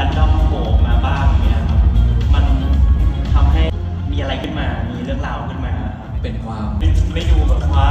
รันดอมโผล่มาบ้างเนี่ยมันทำให้มีอะไรขึ้นมา มีเรื่องราวขึ้นมาเป็นความ ไม่ดูแบบว่า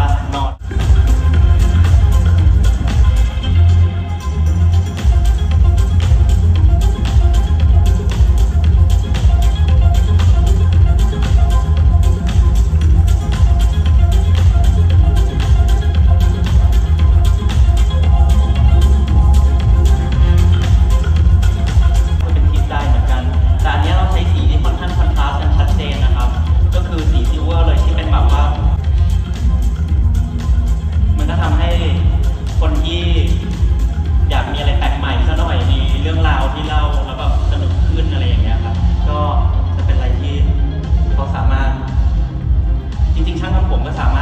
我们三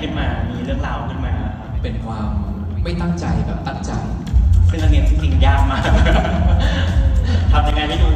ขึ้นมา มีเรื่องราวขึ้นมา เป็นความไม่ตั้งใจแบบตั้งใจ ซึ่อันเนี้ยจริงๆยากมาก ทำยังไงไม่ดู